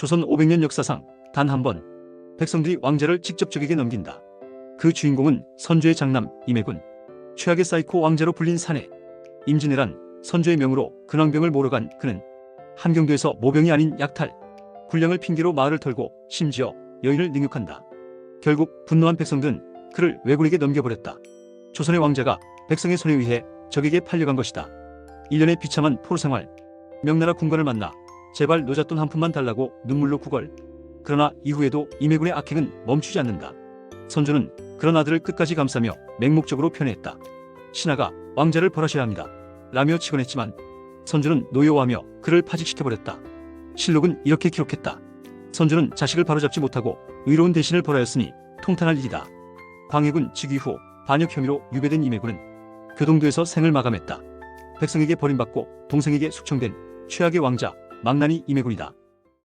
조선 500년 역사상 단 한 번 백성들이 왕자를 직접 적에게 넘긴다. 그 주인공은 선조의 장남 임해군. 최악의 사이코 왕자로 불린 사내. 임진왜란 선조의 명으로 근왕병을 몰아 간 그는 함경도에서 모병이 아닌 약탈, 군량을 핑계로 마을을 털고 심지어 여인을 능욕한다. 결국 분노한 백성들은 그를 왜군에게 넘겨버렸다. 조선의 왕자가 백성의 손에 의해 적에게 팔려간 것이다. 1년의 비참한 포로 생활. 명나라 군관을 만나 제발 노잣돈 한 푼만 달라고 눈물로 구걸. 그러나 이후에도 임해군의 악행은 멈추지 않는다. 선조는 그런 아들을 끝까지 감싸며 맹목적으로 편애했다. 신하가 왕자를 벌하셔야 합니다. 라며 치곤했지만 선조는 노여워하며 그를 파직시켜버렸다. 실록은 이렇게 기록했다. 선조는 자식을 바로잡지 못하고 의로운 대신을 벌하였으니 통탄할 일이다. 광해군 즉위 후 반역 혐의로 유배된 임해군은 교동도에서 생을 마감했다. 백성에게 버림받고 동생에게 숙청된 최악의 왕자 망나니 임해군이다.